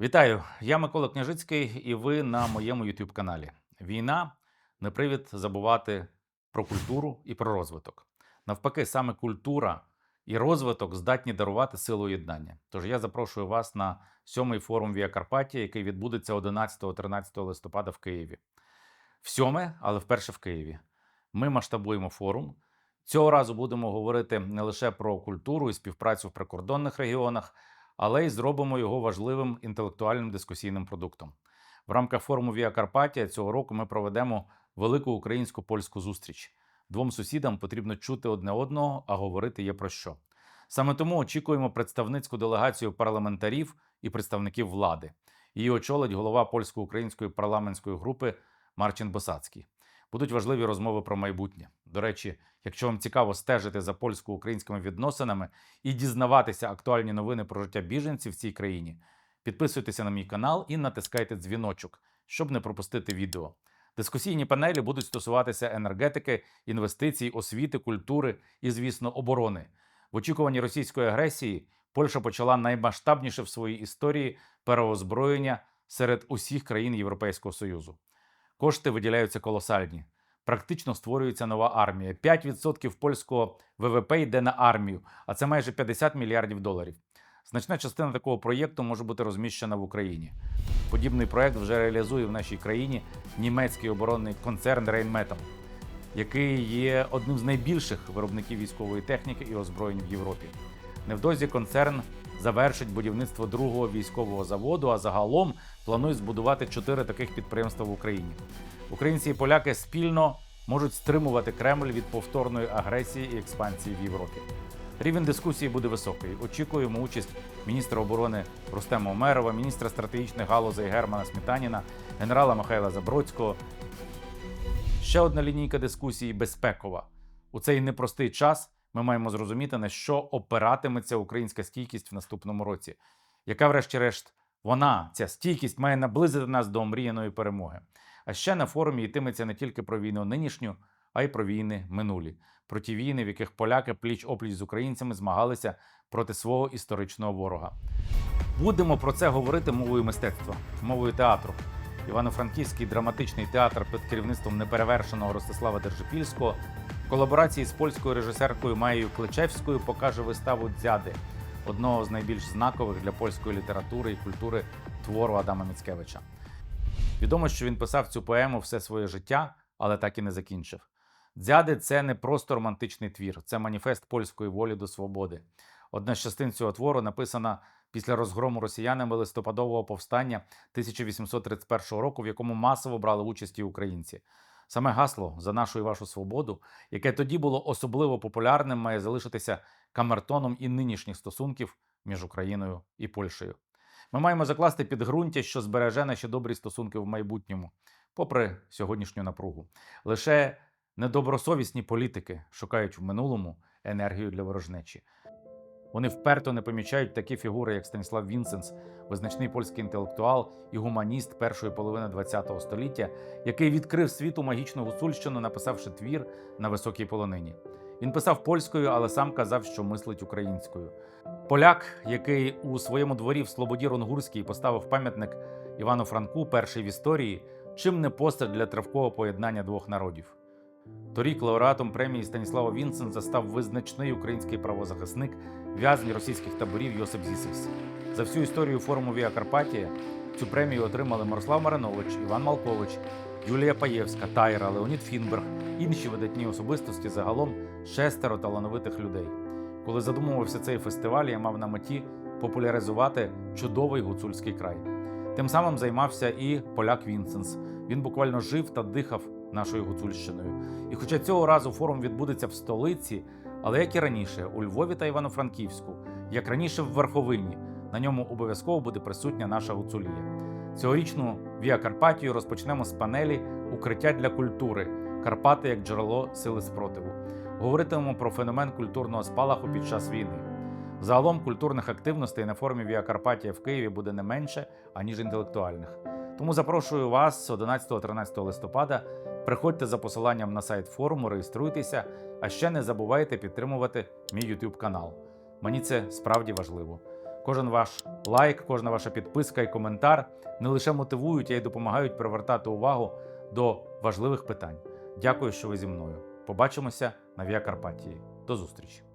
Вітаю! Я Микола Княжицький, і ви на моєму youtube каналі. Війна не привід забувати про культуру і про розвиток. Навпаки, саме культура і розвиток здатні дарувати силу єднання. Тож я запрошую вас на сьомий форум Віа Карпатія, який відбудеться 11-13 листопада в Києві. В сьоме, але вперше в Києві. Ми масштабуємо форум. Цього разу будемо говорити не лише про культуру і співпрацю в прикордонних регіонах, але й зробимо його важливим інтелектуальним дискусійним продуктом. В рамках форуму Віа Карпатія цього року ми проведемо велику українсько польську зустріч. Двом сусідам потрібно чути одне одного, а говорити є про що. Саме тому очікуємо представницьку делегацію парламентарів і представників влади. Її очолить голова польсько-української парламентської групи Марчин Босацький. Будуть важливі розмови про майбутнє. До речі, якщо вам цікаво стежити за польсько-українськими відносинами і дізнаватися актуальні новини про життя біженців в цій країні, підписуйтеся на мій канал і натискайте дзвіночок, щоб не пропустити відео. Дискусійні панелі будуть стосуватися енергетики, інвестицій, освіти, культури і, звісно, оборони. В очікуванні російської агресії Польща почала наймасштабніше в своїй історії переозброєння серед усіх країн Європейського Союзу. Кошти виділяються колосальні. Практично створюється нова армія. 5% польського ВВП йде на армію, а це майже 50 мільярдів доларів. Значна частина такого проєкту може бути розміщена в Україні. Подібний проєкт вже реалізує в нашій країні німецький оборонний концерн Rheinmetall, який є одним з найбільших виробників військової техніки і озброєнь в Європі. Невдовзі концерн завершить будівництво другого військового заводу, а загалом планує збудувати чотири таких підприємства в Україні. Українці і поляки спільно можуть стримувати Кремль від повторної агресії і експансії в Європі. Рівень дискусії буде високий. Очікуємо участь міністра оборони Рустема Омерова, міністра стратегічних галузей Германа Смітаніна, генерала Михайла Забродського. Ще одна лінійка дискусії безпекова. У цей непростий час ми маємо зрозуміти, на що опиратиметься українська стійкість в наступному році. Яка, врешті-решт, вона, ця стійкість, має наблизити нас до омріяної перемоги. А ще на форумі йтиметься не тільки про війну нинішню, а й про війни минулі, про ті війни, в яких поляки пліч опліч з українцями змагалися проти свого історичного ворога. Будемо про це говорити мовою мистецтва, мовою театру. Івано-Франківський драматичний театр під керівництвом неперевершеного Ростислава Держипільського колаборації з польською режисеркою Маєю Кличевською покаже виставу Дзяди, одного з найбільш знакових для польської літератури і культури твору Адама Міцкевича. Відомо, що він писав цю поему все своє життя, але так і не закінчив. Дзяди це не просто романтичний твір, це маніфест польської волі до свободи. Одна з частин цього твору написана після розгрому росіянами листопадового повстання 1831 року, в якому масово брали участь і українці. Саме гасло за нашу і вашу свободу, яке тоді було особливо популярним, має залишитися камертоном і нинішніх стосунків між Україною і Польщею. Ми маємо закласти підґрунтя, що збереже наші добрі стосунки в майбутньому, попри сьогоднішню напругу. Лише недобросовісні політики шукають в минулому енергію для ворожнечі. Вони вперто не помічають такі фігури, як Станіслав Вінсенс, визначний польський інтелектуал і гуманіст першої половини ХХ століття, який відкрив світу магічну гуцульщину, написавши твір на високій полонині. Він писав польською, але сам казав, що мислить українською. Поляк, який у своєму дворі в Слободі Ронгурській поставив пам'ятник Івану Франку, перший в історії, чим не постать для тривкого поєднання двох народів. Торік лауреатом премії Станіслава Вінсенса став визначний український правозахисник, в'язень російських таборів Йосип Зісовс. За всю історію форуму Віа Карпатія цю премію отримали Мирослав Маринович, Іван Малкович, Юлія Паєвська, Тайра, Леонід Фінберг, інші видатні особистості, загалом шестеро талановитих людей. Коли задумувався цей фестиваль, я мав на меті популяризувати чудовий гуцульський край. Тим самим займався і поляк Вінсенс. Він буквально жив та дихав нашою гуцульщиною. І хоча цього разу форум відбудеться в столиці, але як і раніше, у Львові та Івано-Франківську, як раніше в Верховині, на ньому обов'язково буде присутня наша гуцулія. Цьогорічну Віа Карпатію розпочнемо з панелі Укриття для культури Карпати як джерело сили спротиву. Говоритимемо про феномен культурного спалаху під час війни. Загалом культурних активностей на форумі Віа Карпатія в Києві буде не менше, аніж інтелектуальних. Тому запрошую вас 11-13 листопада. Приходьте за посиланням на сайт форуму, реєструйтеся, а ще не забувайте підтримувати мій YouTube канал. Мені це справді важливо. Кожен ваш лайк, кожна ваша підписка і коментар не лише мотивують, а й допомагають привертати увагу до важливих питань. Дякую, що ви зі мною. Побачимося на Віа Карпатії. До зустрічі!